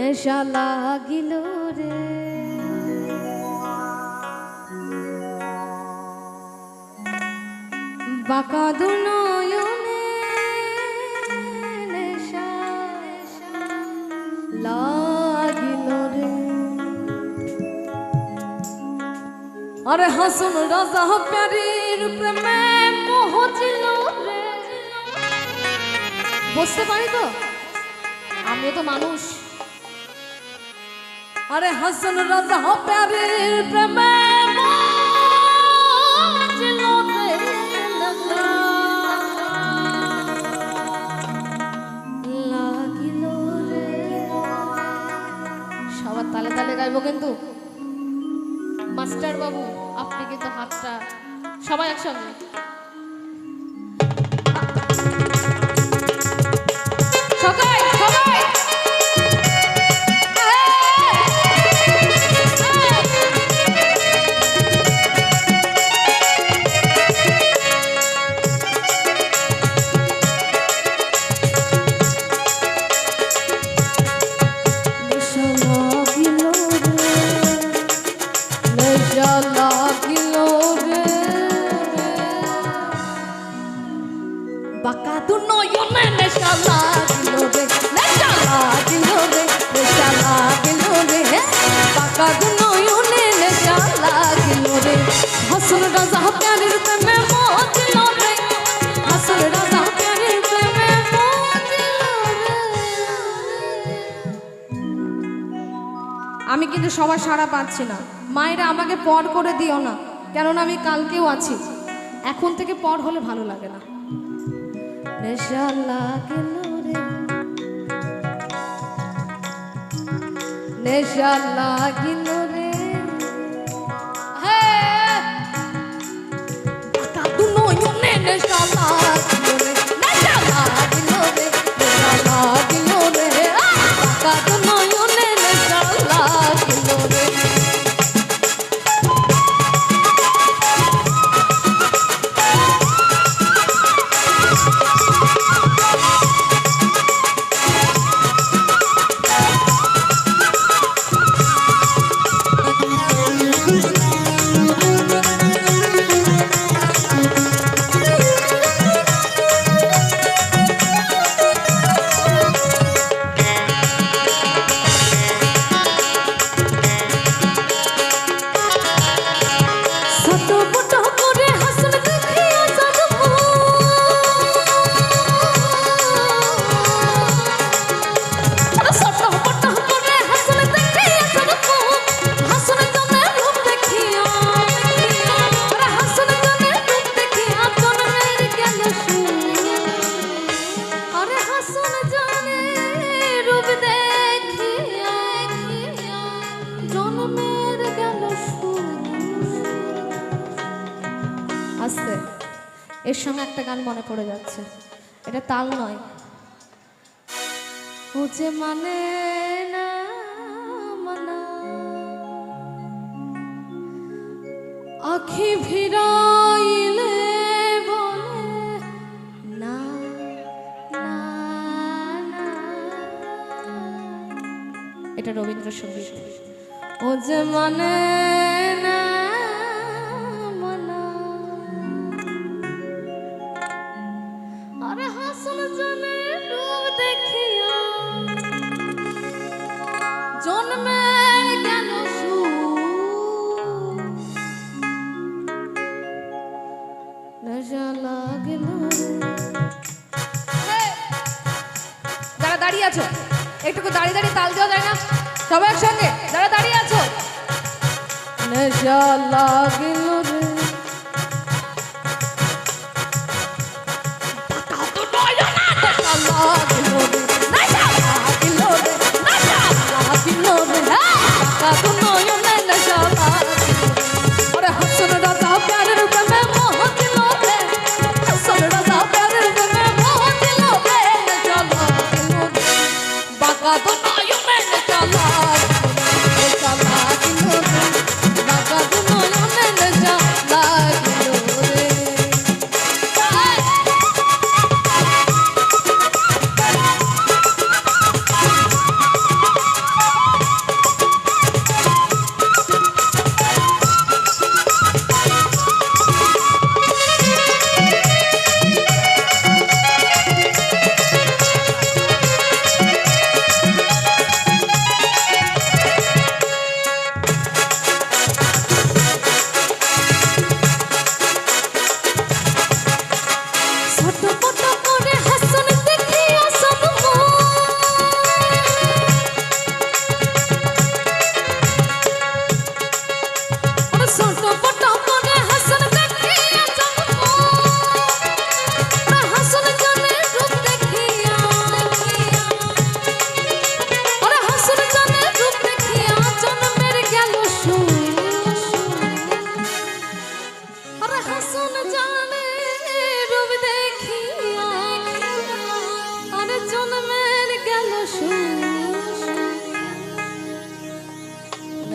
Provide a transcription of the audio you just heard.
নেশা লাগিল রে। বাঁকা দুনয়নে নেশা লাগিল রে। আরে হাসুন রাজা প্যারির প্রেমে ছিল রে। বুঝতে পারি তো? আমিও তো মানুষ। আরে হাসন রাজা প্যারির প্রেমে সবার তালে তালে গাইবো কিন্তু। মাস্টার বাবু আপনি কিন্তু হাতটা সবাই একসঙ্গে। বাঁকা দু নয়নে রে নেশা লাগিল রে নেশা লাগিল রে বাঁকা আমি কিন্তু সবার সাড়া পাচ্ছি না। মায়েরা আমাকে পর করে দিও না, কেননা আমি কালকেও আছি। এখন থেকে পর হলে ভালো লাগে না। নেশা লাগিল রে। নেশা লাগিল রে। এর সঙ্গে একটা গান মনে পড়ে যাচ্ছে। এটা তাল নয়। ও যে মানে না মানা। আখি ভিড়াইলে এটা রবীন্দ্রসঙ্গীত। ও যে মানা আছো? একটু দাঁড়িয়ে দাঁড়িয়ে তাল দেওয়া যায় না। সবাই একসঙ্গে যারা দাঁড়িয়ে আছো। লাগিল